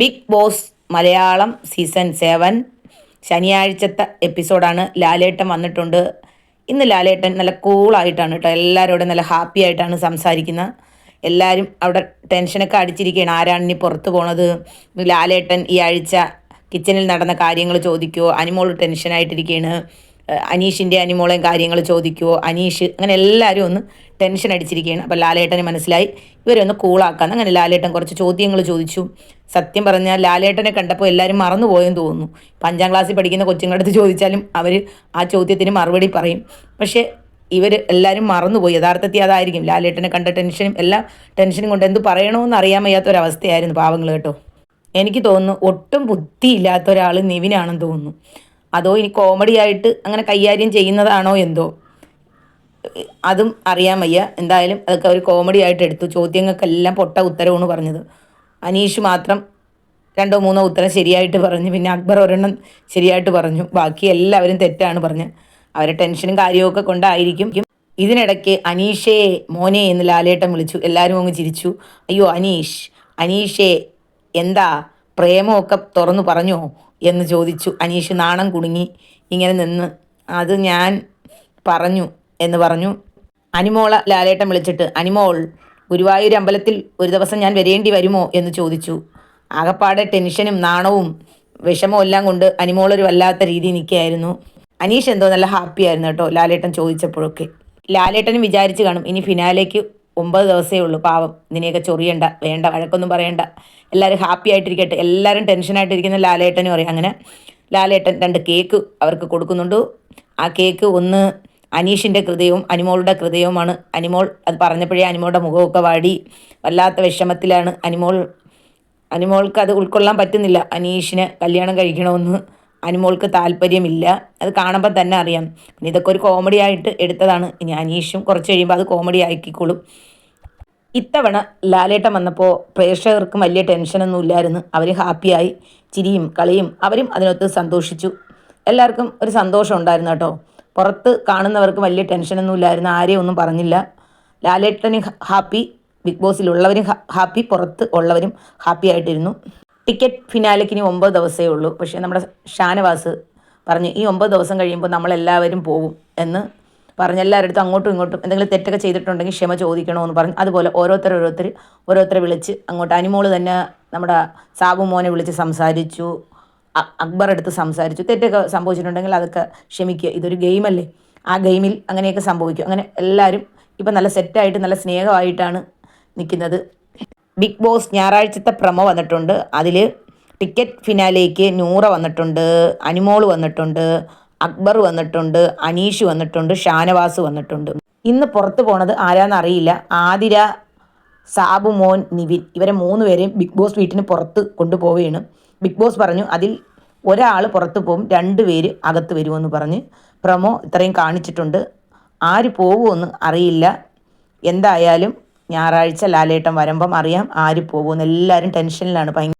Big boss Malayalam season seven ശനിയാഴ്ചത്തെ എപ്പിസോഡാണ്. ലാലേട്ടൻ വന്നിട്ടുണ്ട്. ഇന്ന് ലാലേട്ടൻ നല്ല കൂളായിട്ടാണ് കേട്ടോ. എല്ലാവരോടും നല്ല ഹാപ്പി ആയിട്ടാണ് സംസാരിക്കുന്നത്. എല്ലാവരും അവിടെ ടെൻഷനൊക്കെ അടിച്ചിരിക്കുകയാണ്. ആരാണ് ഇനി പുറത്ത് പോണത്? ലാലേട്ടൻ ഈ ആഴ്ച കിച്ചണിൽ നടന്ന കാര്യങ്ങൾ ചോദിക്കുമോ അനിമോൾ ടെൻഷനായിട്ടിരിക്കുകയാണ്. അനീഷിന്റെ അനിമോളെയും കാര്യങ്ങൾ ചോദിക്കുവോ അനീഷ് അങ്ങനെ എല്ലാവരും ഒന്ന് ടെൻഷൻ അടിച്ചിരിക്കുകയാണ്. അപ്പോൾ ലാലേട്ടന് മനസ്സിലായി. ഇവരെ ഒന്ന് കൂളാക്കാൻ അങ്ങനെ ലാലേട്ടൻ കുറച്ച് ചോദ്യങ്ങൾ ചോദിച്ചു. സത്യം പറഞ്ഞാൽ ലാലേട്ടനെ കണ്ടപ്പോൾ എല്ലാവരും മറന്നുപോയെന്ന് തോന്നുന്നു. ഇപ്പം അഞ്ചാം ക്ലാസ്സിൽ പഠിക്കുന്ന കൊച്ചുങ്ങളുടെ അടുത്ത് ചോദിച്ചാലും അവർ ആ ചോദ്യത്തിന് മറുപടി പറയും. പക്ഷേ ഇവർ എല്ലാവരും മറന്നുപോയി. യഥാർത്ഥത്തിൽ അതായിരിക്കും. ലാലേട്ടനെ കണ്ട ടെൻഷനും എല്ലാം ടെൻഷനും കൊണ്ട് എന്ത് പറയണമെന്ന് അറിയാൻ വയ്യാത്തൊരവസ്ഥയായിരുന്നു പാവങ്ങൾ കേട്ടോ. എനിക്ക് തോന്നുന്നു ഒട്ടും ബുദ്ധിയില്ലാത്ത ഒരാൾ നിവിനാണെന്ന് തോന്നുന്നു. അതോ ഇനി കോമഡി ആയിട്ട് അങ്ങനെ കൈകാര്യം ചെയ്യുന്നതാണോ എന്തോ? അതും അറിയാൻ വയ്യ. എന്തായാലും അതൊക്കെ ഒരു കോമഡി ആയിട്ട് എടുത്തു. ചോദ്യങ്ങൾക്കെല്ലാം പൊട്ട ഉത്തരവാണ് പറഞ്ഞത്. അനീഷ് മാത്രം രണ്ടോ മൂന്നോ ഉത്തരം ശരിയായിട്ട് പറഞ്ഞു. പിന്നെ അക്ബർ ഒരെണ്ണം ശരിയായിട്ട് പറഞ്ഞു. ബാക്കി എല്ലാവരും തെറ്റാണ് പറഞ്ഞത്. അവരെ ടെൻഷനും കാര്യമൊക്കെ കൊണ്ടായിരിക്കും. ഇതിനിടയ്ക്ക് അനീഷേ മോനെ എന്ന് ലാലേട്ടൻ വിളിച്ചു. എല്ലാവരും അങ്ങ് ചിരിച്ചു. അയ്യോ അനീഷ് അനീഷേ എന്താ? പ്രേമമൊക്കെ തുറന്നു പറഞ്ഞോ? എന്ന് ചോദിച്ചു. അനീഷ് നാണം കുണുങ്ങി ഇങ്ങനെ നിന്ന്. അത് ഞാൻ പറഞ്ഞു എന്ന് പറഞ്ഞു. അനിമോള ലാലേട്ടൻ വിളിച്ചിട്ട് അനിമോൾ ഗുരുവായൂർ അമ്പലത്തിൽ ഒരു ദിവസം ഞാൻ വരേണ്ടി വരുമോ? എന്ന് ചോദിച്ചു. ആകപ്പാടെ ടെൻഷനും നാണവും വിഷമവും എല്ലാം കൊണ്ട് അനിമോൾ ഒരു വല്ലാത്ത രീതി നിൽക്കുകയായിരുന്നു. അനീഷ് എന്തോ നല്ല ഹാപ്പി ആയിരുന്നു കേട്ടോ ലാലേട്ടൻ ചോദിച്ചപ്പോഴൊക്കെ. ലാലേട്ടനും വിചാരിച്ച് കാണും ഇനി ഫിനാലേക്ക് ഒമ്പത് ദിവസമേ ഉള്ളൂ. പാവം. ഇതിനെയൊക്കെ ചൊറിയണ്ട. വേണ്ട. വഴക്കൊന്നും പറയണ്ട. എല്ലാവരും ഹാപ്പി ആയിട്ടിരിക്കട്ടെ. എല്ലാവരും ടെൻഷനായിട്ടിരിക്കുന്ന ലാലേട്ടനും പറയും അങ്ങനെ ലാലേട്ടൻ രണ്ട് കേക്ക് അവർക്ക് കൊടുക്കുന്നുണ്ട്. ആ കേക്ക് ഒന്ന് അനീഷിന്റെ ഹൃദയവും അനിമോളുടെ ഹൃദയവുമാണ് അനിമോൾ അത് പറഞ്ഞപ്പോഴേ അനിമോളുടെ മുഖമൊക്കെ വാടി. വല്ലാത്ത വിഷമത്തിലാണ്. അനിമോൾ അനിമോൾക്ക് അത് ഉൾക്കൊള്ളാൻ പറ്റുന്നില്ല. അനീഷിന് കല്യാണം കഴിക്കണമെന്ന്. അനിമോൾക്ക് താല്പര്യമില്ല. അത് കാണുമ്പോൾ തന്നെ അറിയാം. പിന്നെ ഇതൊക്കെ ഒരു കോമഡി ആയിട്ട് എടുത്തതാണ്. ഇനി അനീഷും കുറച്ച് കഴിയുമ്പോൾ അത് കോമഡി ആക്കിക്കോളും. ഇത്തവണ ലാലേട്ടൻ വന്നപ്പോൾ പ്രേക്ഷകർക്കും വലിയ ടെൻഷനൊന്നും ഇല്ലായിരുന്നു. അവർ ഹാപ്പിയായി ചിരിയും കളിയും അവരും അതിനൊത്ത് സന്തോഷിച്ചു. എല്ലാവർക്കും ഒരു സന്തോഷം ഉണ്ടായിരുന്നു കേട്ടോ. പുറത്ത് കാണുന്നവർക്ക് വലിയ ടെൻഷനൊന്നും ഇല്ലായിരുന്നു. ആരെയും ഒന്നും പറഞ്ഞില്ല. ലാലേട്ടന് ഹാപ്പി ബിഗ് ബോസിലുള്ളവരും ഹാപ്പി പുറത്ത് ഉള്ളവരും ഹാപ്പി ആയിട്ടിരുന്നു. ടിക്കറ്റ് ഫിനാലയ്ക്ക് ഇനി ഒമ്പത് ദിവസമേ ഉള്ളൂ. പക്ഷേ നമ്മുടെ ഷാനവാസ് പറഞ്ഞു ഈ ഒമ്പത് ദിവസം കഴിയുമ്പോൾ നമ്മളെല്ലാവരും പോകും എന്ന് പറഞ്ഞ് എല്ലാവരുടെ അങ്ങോട്ടും ഇങ്ങോട്ടും എന്തെങ്കിലും തെറ്റൊക്കെ ചെയ്തിട്ടുണ്ടെങ്കിൽ ക്ഷമ ചോദിക്കണമെന്ന് പറഞ്ഞു അതുപോലെ ഓരോരുത്തർ ഓരോരുത്തർ ഓരോരുത്തരെ വിളിച്ച് അങ്ങോട്ട് അനിമോൾ തന്നെ നമ്മുടെ സാബു മോനെ വിളിച്ച് സംസാരിച്ചു അക്ബർ എടുത്ത് സംസാരിച്ചു. തെറ്റൊക്കെ സംഭവിച്ചിട്ടുണ്ടെങ്കിൽ അതൊക്കെ ക്ഷമിക്കുക. ഇതൊരു ഗെയിമല്ലേ. ആ ഗെയിമിൽ അങ്ങനെയൊക്കെ സംഭവിക്കും. അങ്ങനെ എല്ലാവരും ഇപ്പം നല്ല സെറ്റായിട്ട് നല്ല സ്നേഹമായിട്ടാണ് നിൽക്കുന്നത്. ബിഗ് ബോസ് ഞായറാഴ്ചത്തെ പ്രമോ വന്നിട്ടുണ്ട്. അതിൽ ടിക്കറ്റ് ഫിനാലേക്ക് നൂറ വന്നിട്ടുണ്ട് അനിമോൾ വന്നിട്ടുണ്ട് അക്ബർ വന്നിട്ടുണ്ട് അനീഷ് വന്നിട്ടുണ്ട് ഷാനവാസ് വന്നിട്ടുണ്ട്. ഇന്ന് പുറത്ത് പോണത് ആരാന്നറിയില്ല ആതിര സാബു മോൻ നിവിൻ ഇവരെ മൂന്ന് പേരെയും ബിഗ് ബോസ് വീട്ടിന് പുറത്ത് കൊണ്ടുപോവുകയാണ്. ബിഗ് ബോസ് പറഞ്ഞു അതിൽ ഒരാൾ പുറത്ത് പോകും രണ്ട് പേര് അകത്ത് വരുമെന്ന് പറഞ്ഞ് പ്രമോ ഇത്രയും കാണിച്ചിട്ടുണ്ട്. ആര് പോകുമെന്ന് അറിയില്ല. എന്തായാലും ഞായറാഴ്ച ലാലേട്ടൻ വരുമ്പം അറിയാം ആര് പോകുമെന്ന് എല്ലാവരും ടെൻഷനിലാണ്. ഭയങ്കര